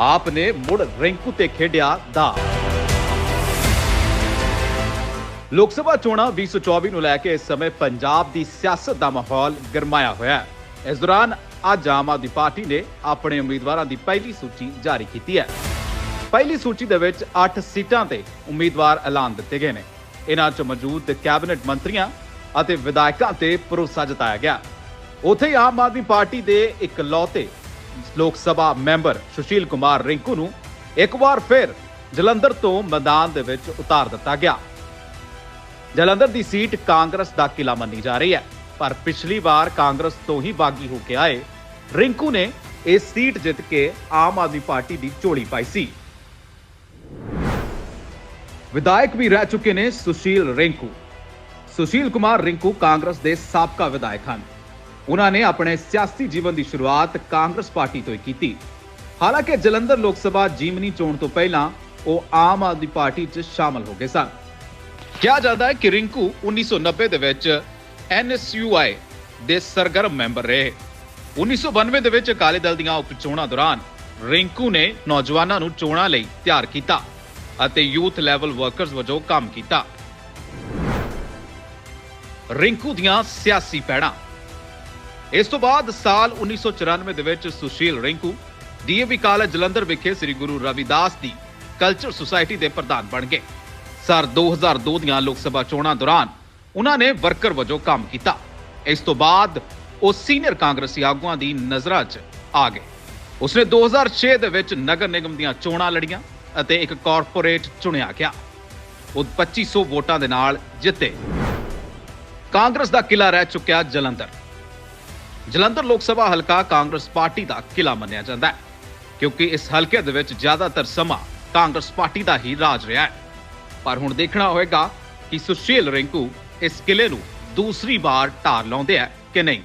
ਆਪ ਨੇ ਮੁੜ ਰਿੰਕੂ ਤੇ ਖੇਡਿਆ ਦਾ। ਲੋਕ ਸਭਾ ਚੋਣਾਂ 2024 ਨੂੰ ਲੈ ਕੇ ਇਸ ਸਮੇਂ ਪੰਜਾਬ ਦੀ ਸਿਆਸਤ ਦਾ ਮਾਹੌਲ ਗਰਮਾਇਆ ਹੋਇਆ ਹੈ। ਇਸ ਦੌਰਾਨ ਅੱਜ ਆਮ ਆਦਮੀ ਪਾਰਟੀ ਨੇ ਆਪਣੇ ਉਮੀਦਵਾਰਾਂ ਦੀ ਪਹਿਲੀ ਸੂਚੀ ਜਾਰੀ ਕੀਤੀ ਹੈ। ਪਹਿਲੀ ਸੂਚੀ ਦੇ ਵਿੱਚ 8 ਸੀਟਾਂ ਤੇ ਉਮੀਦਵਾਰ ਐਲਾਨ ਦਿੱਤੇ ਗਏ ਨੇ। ਇਹਨਾਂ 'ਚ ਮੌਜੂਦ ਕੈਬਨਿਟ ਮੰਤਰੀਆਂ ਅਤੇ ਵਿਧਾਇਕਾਂ ਤੇ ਭਰੋਸਾ ਜਤਾਇਆ ਗਿਆ। ਉੱਥੇ ਹੀ ਆਮ ਆਦਮੀ ਪਾਰਟੀ ਦੇ ਇਕਲੌਤੇ ਲੋਕ ਸਭਾ ਮੈਂਬਰ ਸੁਸ਼ੀਲ ਕੁਮਾਰ ਰਿੰਕੂ ਨੂੰ ਇੱਕ ਵਾਰ ਫਿਰ ਜਲੰਧਰ ਤੋਂ ਮੈਦਾਨ ਦੇ ਵਿੱਚ ਉਤਾਰ ਦਿੱਤਾ ਗਿਆ। ਜਲੰਧਰ ਦੀ ਸੀਟ ਕਾਂਗਰਸ ਦਾ ਕਿਲਾ ਮੰਨੀ ਜਾ ਰਹੀ ਹੈ, ਪਰ ਪਿਛਲੀ ਵਾਰ ਕਾਂਗਰਸ ਤੋਂ ਹੀ ਬਾਗੀ ਹੋ ਕੇ ਆਏ ਰਿੰਕੂ ਨੇ ਇਹ ਸੀਟ ਜਿੱਤ ਕੇ ਆਮ ਆਦਮੀ ਪਾਰਟੀ ਦੀ ਝੋਲੀ ਪਾਈ ਸੀ। ਵਿਧਾਇਕ ਵੀ ਰਹਿ ਚੁੱਕੇ ਨੇ ਸੁਸ਼ੀਲ ਰਿੰਕੂ। ਸੁਸ਼ੀਲ ਕੁਮਾਰ ਰਿੰਕੂ ਕਾਂਗਰਸ ਦੇ ਸਾਬਕਾ ਵਿਧਾਇਕ ਹਨ। ਉਹਨਾਂ ਨੇ ਆਪਣੇ ਸਿਆਸੀ ਜੀਵਨ ਦੀ ਸ਼ੁਰੂਆਤ ਕਾਂਗਰਸ ਪਾਰਟੀ ਤੋਂ ਹੀ ਕੀਤੀ। ਹਾਲਾਂਕਿ ਜਲੰਧਰ ਲੋਕ ਸਭਾ ਜੀਮਨੀ ਚੋਣ ਤੋਂ ਪਹਿਲਾਂ ਉਹ ਆਮ ਆਦਮੀ ਪਾਰਟੀ 'ਚ ਸ਼ਾਮਲ ਹੋ ਗਏ ਸਨ। ਕਿਹਾ ਜਾਂਦਾ ਹੈ ਕਿ ਰਿੰਕੂ 1990 ਦੇ ਵਿੱਚ ਐਨਐਸਯੂਆਈ ਦੇ ਸਰਗਰਮ ਮੈਂਬਰ ਰਹੇ। 1992 ਦੇ ਵਿੱਚ ਅਕਾਲੀ ਦਲ ਦੀਆਂ ਉਪ ਚੋਣਾਂ ਦੌਰਾਨ ਰਿੰਕੂ ਨੇ ਨੌਜਵਾਨਾਂ ਨੂੰ ਚੋਣਾਂ ਲਈ ਤਿਆਰ ਕੀਤਾ ਅਤੇ ਯੂਥ ਲੈਵਲ ਵਰਕਰਸ ਵਜੋਂ ਕੰਮ ਕੀਤਾ। ਰਿੰਕੂ ਦੀਆਂ ਸਿਆਸੀ ਪੈੜਾਂ ਇਸ ਤੋਂ ਬਾਅਦ ਸਾਲ 1994 ਦੇ ਵਿੱਚ ਸੁਸ਼ੀਲ ਰਿੰਕੂ, ਡੀਏਵੀ ਕਾਲਜ ਜਲੰਧਰ ਵਿਖੇ ਸ੍ਰੀ ਗੁਰੂ ਰਵਿਦਾਸ ਦੀ ਕਲਚਰ ਸੁਸਾਇਟੀ ਦੇ ਪ੍ਰਧਾਨ ਬਣ ਗਏ। ਸਰ 2002 ਦੀਆਂ ਲੋਕ ਸਭਾ ਚੋਣਾਂ ਦੌਰਾਨ ਉਹਨਾਂ ਨੇ ਵਰਕਰ ਵਜੋਂ ਕੰਮ ਕੀਤਾ। ਇਸ ਤੋਂ ਬਾਅਦ ਉਹ ਸੀਨੀਅਰ ਕਾਂਗਰਸੀ ਆਗੂਆਂ ਦੀ ਨਜ਼ਰਾਂ 'ਚ ਆ ਗਏ। ਉਸਨੇ 2006 ਦੇ ਵਿੱਚ ਨਗਰ ਨਿਗਮ ਦੀਆਂ ਚੋਣਾਂ ਲੜੀਆਂ ਅਤੇ ਇੱਕ ਕਾਰਪੋਰੇਟ ਚੁਣਿਆ ਗਿਆ। ਉਹ 2500 ਵੋਟਾਂ ਦੇ ਨਾਲ ਜਿੱਤੇ। ਕਾਂਗਰਸ ਦਾ ਕਿਲਾ ਰਹਿ ਚੁੱਕਿਆ ਜਲੰਧਰ। ਜਲੰਧਰ ਲੋਕ ਸਭਾ ਹਲਕਾ ਕਾਂਗਰਸ ਪਾਰਟੀ ਦਾ ਕਿਲਾ ਮੰਨਿਆ ਜਾਂਦਾ ਹੈ, ਕਿਉਂਕਿ ਇਸ ਹਲਕੇ ਦੇ ਵਿੱਚ ਜ਼ਿਆਦਾਤਰ ਸਮਾਂ ਕਾਂਗਰਸ ਪਾਰਟੀ ਦਾ ਹੀ ਰਾਜ ਰਿਹਾ ਹੈ। ਪਰ ਹੁਣ ਦੇਖਣਾ ਹੋਵੇਗਾ ਕਿ ਸੁਸ਼ੀਲ ਰਿੰਕੂ ਇਸ ਕਿਲੇ ਨੂੰ ਦੂਸਰੀ ਵਾਰ ਢਾਰ ਲਾਉਂਦੇ ਹੈ ਕਿ ਨਹੀਂ।